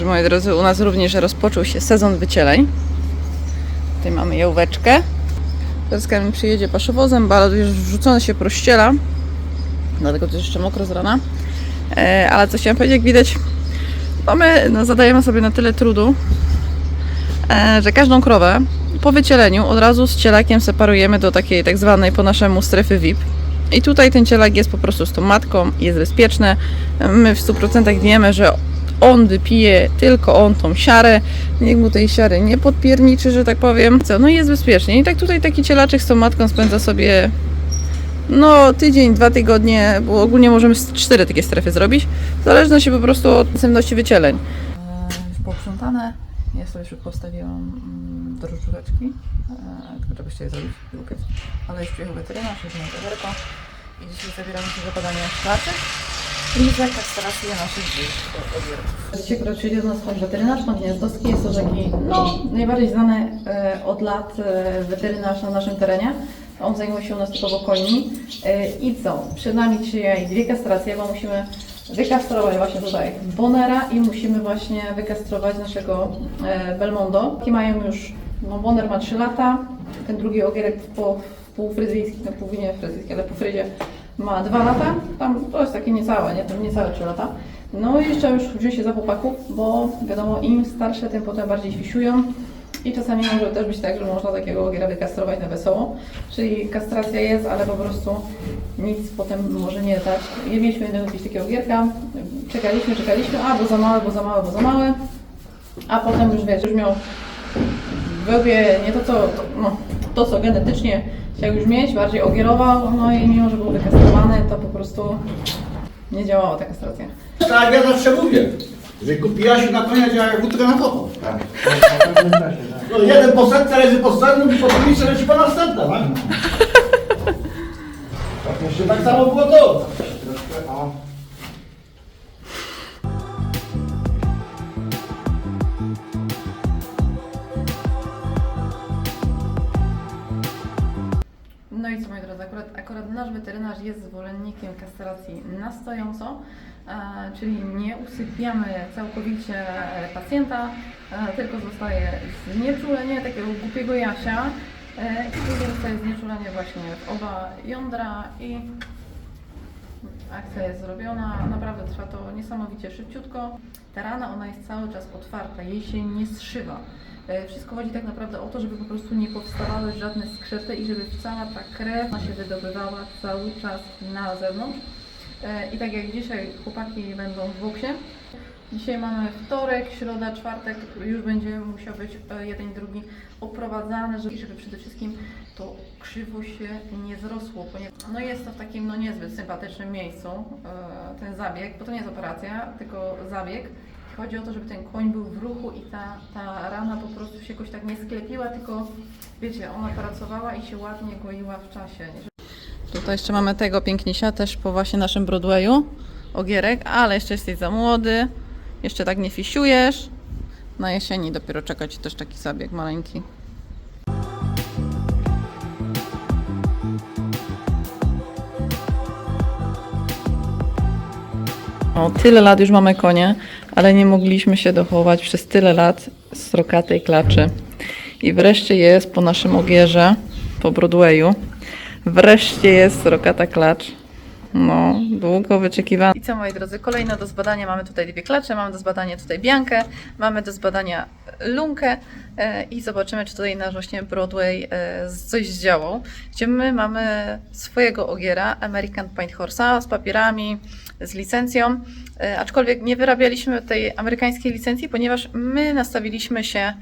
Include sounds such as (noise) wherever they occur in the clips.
Także moi drodzy, u nas również rozpoczął się sezon wycieleń. Tutaj mamy jałóweczkę. Teraz Kamil przyjedzie paszowozem, ale już wrzucone się prościela. Dlatego to jest jeszcze mokro z rana. E, ale co chciałam powiedzieć, jak widać, no my no, zadajemy sobie na tyle trudu, e, że każdą krowę po wycieleniu od razu z cielakiem separujemy do takiej tak zwanej po naszemu strefy VIP. I tutaj ten cielak jest po prostu z tą matką, jest bezpieczny. My w 100% wiemy, że on wypije tylko on tą siarę, nikt mu tej siary nie podpierniczy, że tak powiem. Co, no i jest bezpiecznie. I tak tutaj taki cielaczek z tą matką spędza sobie no tydzień, dwa tygodnie, bo ogólnie możemy cztery takie strefy zrobić, w zależności po prostu od intensywności wycieleń. Już posprzątane, ja sobie już postawiłam mm, drożdżóweczki, które byście zrobić, ale już przyjechał weterynarz, już mam kamerko i dzisiaj zabieramy się za badania klaczy i za kastrację naszych zwierząt. Dzisiaj akurat przyjdzie do nas pan weterynarz, pan Gniazdowski, jest to taki, no, najbardziej znany e, od lat e, weterynarz na naszym terenie. On zajmuje się u nas typowo końmi. E, I co? Przed nami dzisiaj dwie kastracje, bo musimy wykastrować właśnie tutaj Bonera i musimy właśnie wykastrować naszego e, Belmondo. Taki mają już, no Boner ma 3 lata, ten drugi ogierek po półfryzyjski, no pół nie fryzyjski, ale po fryzie ma 2 lata. Tam to jest takie niecałe, nie? To niecałe 3 lata. No i jeszcze już wziął się za chłopaków, bo wiadomo, im starsze, tym potem bardziej świsiują. I czasami może też być tak, że można takiego ogiera wykastrować na wesoło. Czyli kastracja jest, ale po prostu nic potem może nie dać. Nie mieliśmy jednego jakiegoś takiego ogierka, czekaliśmy, czekaliśmy, a bo za małe, bo za małe, bo za małe. A potem już wiesz, już miał w nie to co, to, no, to co genetycznie chciał już mieć, bardziej ogierował, no i mimo, że był wykastrowany, to po prostu nie działała ta kastracja. Tak, ja zawsze mówię, że kupiła się na konia jak łódka na koło. No jeden po leży po setnym po drugiej leci po następna, tak? Tak tak samo było to. Jest zwolennikiem kastracji na stojąco, e, czyli nie usypiamy całkowicie e, pacjenta, e, tylko zostaje znieczulenie takiego głupiego jasia i później zostaje znieczulenie właśnie w oba jądra i akcja jest zrobiona. Naprawdę trwa to niesamowicie szybciutko. Ta rana, ona jest cały czas otwarta, jej się nie zszywa. E, Wszystko chodzi tak naprawdę o to, żeby po prostu nie powstawały żadne skrzepy i żeby cała ta krew się wydobywała cały czas na zewnątrz. E, I tak jak dzisiaj chłopaki będą w boksie, Dzisiaj mamy wtorek, środa, czwartek, już będzie musiał być e, jeden drugi oprowadzany, żeby, żeby przede wszystkim to krzywo się nie zrosło. Ponieważ, no jest to w takim no niezbyt sympatycznym miejscu, e, ten zabieg, bo to nie jest operacja, tylko zabieg. Chodzi o to, żeby ten koń był w ruchu i ta, ta rana po prostu się jakoś tak nie sklepiła, tylko wiecie, ona pracowała i się ładnie goiła w czasie. Tutaj jeszcze mamy tego pięknisia, też po właśnie naszym Broadwayu, ogierek, ale jeszcze jesteś za młody, jeszcze tak nie fisiujesz. Na jesieni dopiero czeka Ci też taki zabieg maleńki. O, tyle lat już mamy konie, ale nie mogliśmy się dochować przez tyle lat srokatej klaczy. I wreszcie jest po naszym ogierze, po Broadwayu, wreszcie jest srokata klacz. No, długo wyczekiwana. I co moi drodzy, kolejne do zbadania mamy tutaj dwie klacze, mamy do zbadania tutaj Biankę, mamy do zbadania Lunkę e, i zobaczymy, czy tutaj nasz właśnie Broadway e, coś zdziałał. Gdzie my mamy swojego ogiera, American Paint Horse'a z papierami, z licencją, e, aczkolwiek nie wyrabialiśmy tej amerykańskiej licencji, ponieważ my nastawiliśmy się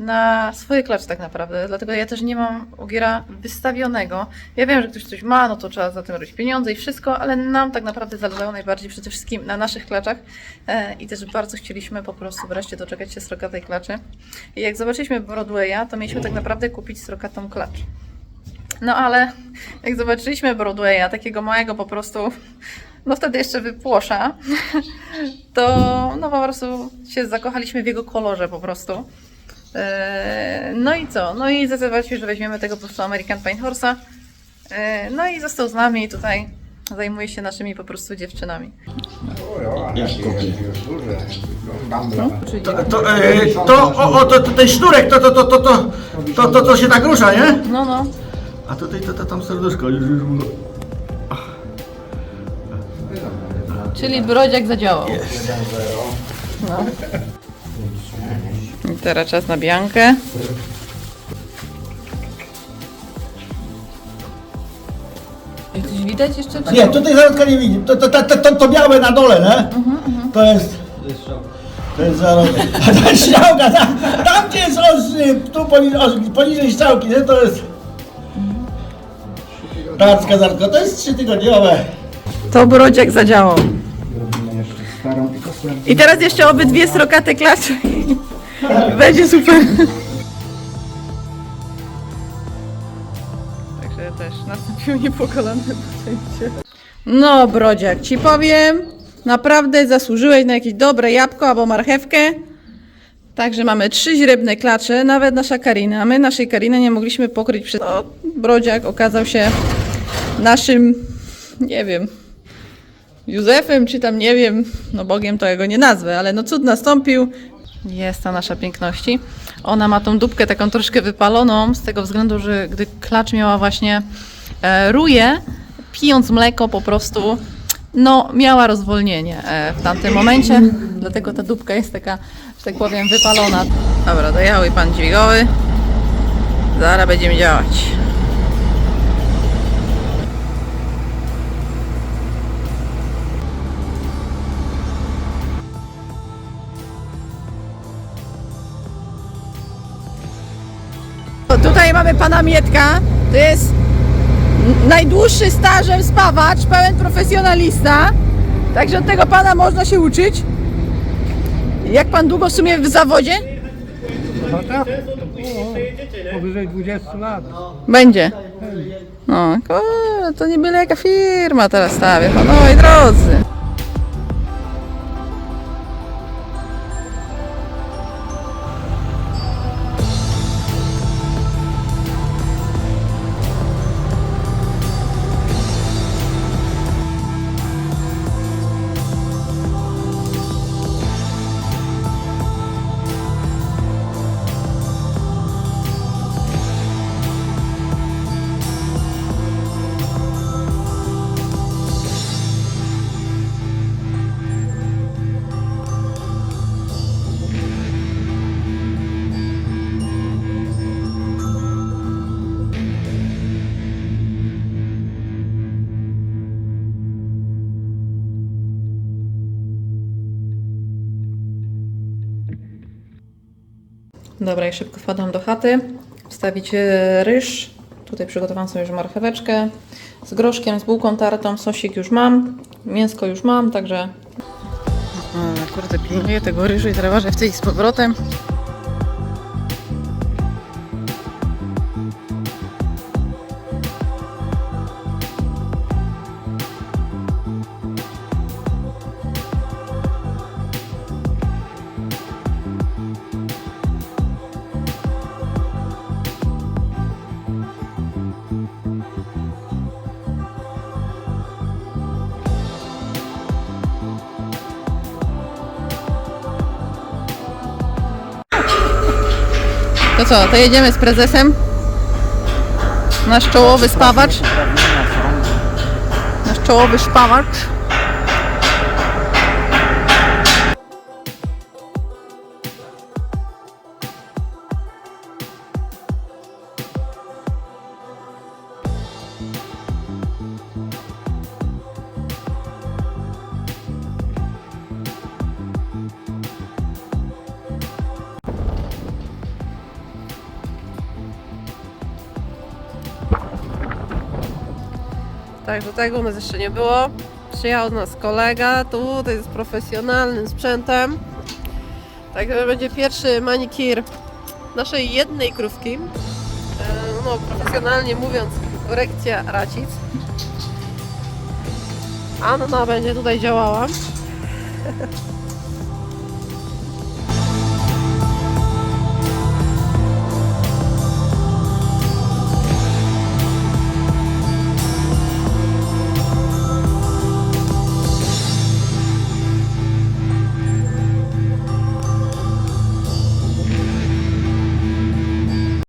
na swoje klacze tak naprawdę, dlatego ja też nie mam ogiera wystawionego. Ja wiem, że ktoś coś ma, no to trzeba za tym robić pieniądze i wszystko, ale nam tak naprawdę zależało najbardziej przede wszystkim na naszych klaczach e, i też bardzo chcieliśmy po prostu wreszcie doczekać się srokatej klaczy. I jak zobaczyliśmy Broadwaya, to mieliśmy tak naprawdę kupić srokatą klacz. No ale jak zobaczyliśmy Broadwaya, takiego małego po prostu, no wtedy jeszcze wypłosza, to no po prostu się zakochaliśmy w jego kolorze po prostu. Eee, No i co? No i zdecydowaliśmy, że weźmiemy tego po prostu American Paint Horse'a. Eee, No i został z nami i tutaj zajmuje się naszymi po prostu dziewczynami. Jak kopie? Czyli To, to, e, to, o, o, to, to ten sznurek, to, to, to, to, to, to, to, to się tak rusza, nie? No, no. A tutaj to, to tam serduszko. już- już mu- Czyli brodziak zadziałał. No. Teraz czas na biankę. Coś widać jeszcze? Czy Nie, tutaj zarodka nie widzi. To, to, to, to, to, to białe na dole, nie? To jest... To jest zarodek. A ta strzałka, tam, tam gdzie jest ostry, tu poniżej, poniżej strzałki, nie? To jest... Tacka zarodka, to jest trzytygodniowe. To brodziak zadziałał. Robimy jeszcze starą i kosłem. I teraz jeszcze obydwie srokate klacze. Będzie super. Także też nastąpiło niepokolane poczęcie. No, brodziak, ci powiem, naprawdę zasłużyłeś na jakieś dobre jabłko albo marchewkę. Także mamy trzy źrebne klacze, nawet nasza Karina. A my naszej Kariny nie mogliśmy pokryć przez... No, brodziak okazał się naszym, nie wiem, Józefem, czy tam nie wiem, no Bogiem to ja go nie nazwę, ale no cud nastąpił. Jest ta nasza piękności. Ona ma tą dupkę taką troszkę wypaloną, z tego względu, że gdy klacz miała właśnie e, ruje, pijąc mleko po prostu, no miała rozwolnienie e, w tamtym momencie, dlatego ta dupka jest taka, że tak powiem, wypalona. Dobra, dojechał i pan dźwigowy. Zaraz będziemy działać. Tutaj mamy pana Mietka. To jest najdłuższy stażem spawacz, pełen profesjonalista. Także od tego pana można się uczyć. Jak pan długo w sumie w zawodzie? Tak, o, powyżej 20 lat. Będzie. No, to nie byle jaka firma teraz stawia, panowie drodzy. Dobra, i szybko wpadam do chaty. Wstawić e, ryż. Tutaj przygotowałam sobie już marcheweczkę z groszkiem, z bułką tartą. Sosik już mam, mięsko już mam, także... Kurde, pilnuję tego ryżu i teraz w tej z powrotem. To co, to jedziemy z prezesem? Nasz czołowy spawacz. Nasz czołowy szpawacz. Tak, do tego u nas jeszcze nie było. Przyjechał do nas kolega, tutaj z profesjonalnym sprzętem. Także będzie pierwszy manikir naszej jednej krówki. E, No, profesjonalnie mówiąc, korekcja racic. Anna będzie tutaj działała. (laughs)